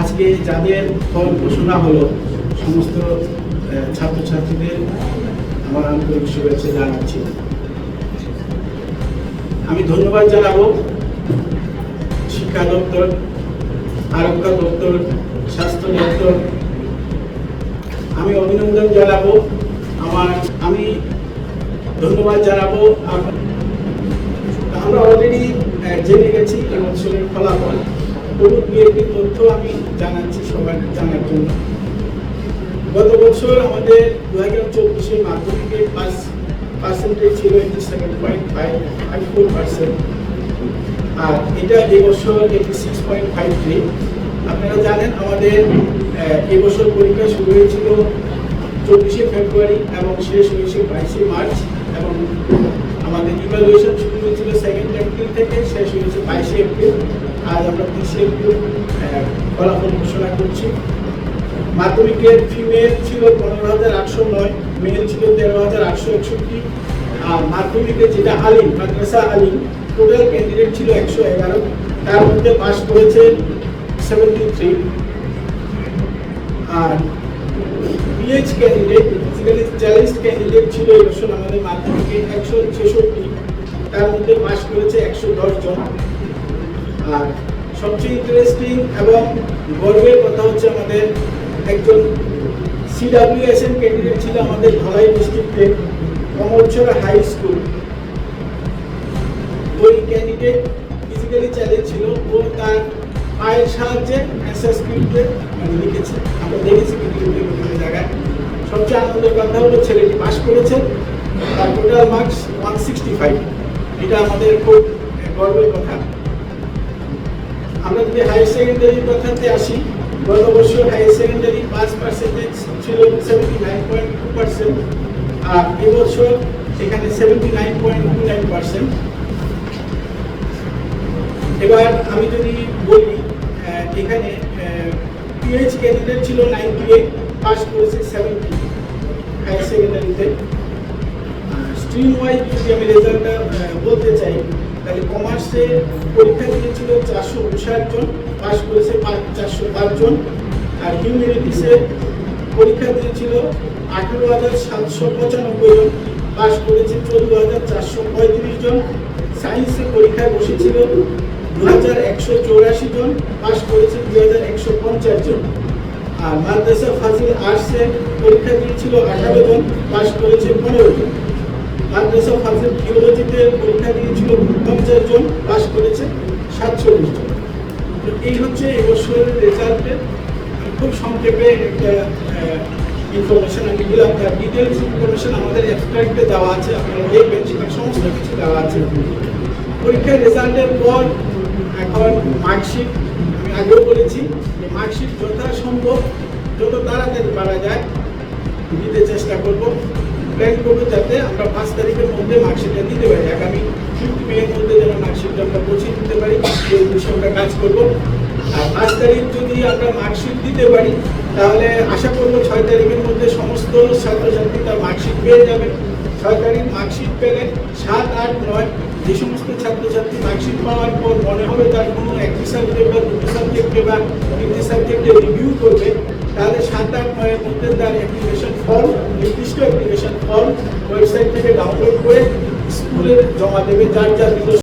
আজকে যাদের ফল ঘোষণা হলো, সমস্ত ছাত্রছাত্রীদের আমার আন্তরিক শুভেচ্ছা জানাচ্ছি। আমি ধন্যবাদ জানাব শিক্ষা দপ্তর, আরক্ষা দপ্তর, স্বাস্থ্য দপ্তর। আমি অভিনন্দন জানাব আমার, আমি ধন্যবাদ জানাব আমরা অলরেডি জেনে গেছি এই ফলাফল। তবু দু তথ্য আমি জানাচ্ছি সবার জানার জন্য। গত বছর আমাদের দু হাজার চব্বিশে মাধ্যমিকে পাস পার্সেন্টেজ ছিল eighty seven point five five four percent আর এটা এবছর eighty six point five three আপনারা জানেন আমাদের এবছর পরীক্ষা শুরু হয়েছিল চব্বিশে ফেব্রুয়ারি এবং শেষ হয়েছে বাইশে মার্চ এবং আমাদের ইভ্যালুয়েশন শুরু হয়েছিল সেকেন্ড এপ্রিল থেকে, শেষ হয়েছে বাইশে এপ্রিল। আজ আমরা তিরিশে ফলাফল ঘোষণা করছি। মাধ্যমিকের ফিমেল ছিল পনেরো হাজার আটশো নয় মেল ছিল তেরো হাজার আটশো একষট্টি, আর মাধ্যমিকে যেটা আলিম, মাদ্রাসা আলিম টোটাল ক্যান্ডিডেট ছিল একশো এগারো, তার মধ্যে পাস করেছে সেভেন্টি থ্রি আর BH candidate physically challenge candidate ছিল এবছর আমাদের মাধ্যমিকে একশো ছেষট্টি, তার মধ্যে পাস করেছে একশো দশ জন। আর সবচেয়ে ইন্টারেস্টিং এবং গর্বের কথা হচ্ছে আমাদের একজন সিডাব্লিউএসএন ক্যান্ডিডেট ছিল আমাদের ধলাই ডিস্ট্রিক্টে কমলছড়া হাই স্কুল ওই ক্যান্ডিডেট ফিজিক্যালি চ্যালেঞ্জ ছিল, ও তার পায়ের সাহায্যে মানে লিখেছে। আমরা দেখেছি বিভিন্ন জায়গায়। সবচেয়ে আনন্দের কথা হলো ছেলেটি পাস করেছে, তার total marks one sixty five এটা আমাদের খুব গর্বের কথা। আমরা যদি হায়ার সেকেন্ডারির কথাতে আসি, গত বছর হায়ার সেকেন্ডারি পাস পার্সেন্টেজ ছিল seventy nine point two percent আর এবছর এখানে seventy nine point two nine percent এবার আমি যদি বলি এখানে পিএইচ ক্যান্ডিডেট ছিল নাইনটি এইট পাস করেছে সেভেন্টি হায়ার সেকেন্ডারিতে স্ট্রিম ওয়াইজ যদি আমি রেজাল্টটা বলতে চাই তাহলে কমার্সে পরীক্ষা দিয়েছিল চারশো উনষাট জন পাস করেছে পাঁচ চারশো জন। আর হিউম্যানিটিসে পরীক্ষা দিয়েছিল আঠেরো হাজার সাতশো পঁচানব্বই জন পাস করেছে চোদ্দ হাজার চারশো পঁয়ত্রিশ জন। সায়েন্সে পরীক্ষায় বসেছিল দু হাজার একশো চৌরাশি জন পাস করেছে দু হাজার একশো পঞ্চাশ জন। আর মাদ্রাসা ফাজিল আর্টসে পরীক্ষা দিয়েছিল আঠারো জন পাস করেছে পনেরো জন। মাদ্রাসা ফাজিল থিওলজিতে পরীক্ষা দিয়েছিল পঞ্চাশ জন পাস করেছে সাতচল্লিশ জন। তো এই হচ্ছে এবছরের রেজাল্টের খুব সংক্ষেপে একটা ইনফরমেশন আমি দিলাম। তার ডিটেলস ইনফরমেশন আমাদের অ্যাবস্ট্রাক্টে দেওয়া আছে। আপনারা দেখবেন সেখানে সমস্ত কিছু দেওয়া আছে। পরীক্ষার রেজাল্টের পর এখন মার্কশিট আমি আগেও বলেছি যে মার্কশিট যথাসম্ভব, যত তাড়াতাড়ি পারা যায়, দিতে চেষ্টা করব। প্ল্যান করব যাতে আমরা পাঁচ তারিখের মধ্যে মার্কশিটটা দিতে পারি। আগামী ফিফথ মে এর মধ্যে যেন মার্কশিটটা আমরা পৌঁছে দিতে পারি সেই উদ্দেশ্যে আমরা কাজ করব। আর পাঁচ তারিখ যদি আমরা মার্কশিট দিতে পারি, তাহলে আশা করব ছয় তারিখের মধ্যে সমস্ত ছাত্রছাত্রী তার মার্কশিট পেয়ে যাবে। ছয় তারিখ মার্কশিট পেলে সাত, আট, নয় যে সমস্ত ছাত্রছাত্রী মার্কশিট পাওয়ার পর মনে হবে তার কোনো একটি সাবজেক্ট বা দুটি সাবজেক্টে বা তিনটি সাবজেক্টে রিভিউ করবে, তাহলে সাত, আট, নয়ের মধ্যে তার অ্যাপ্লিকেশন ফর্ম ওয়েবসাইট থেকে ডাউনলোড করে স্কুলে জমা দেবে যার যার নিজস্ব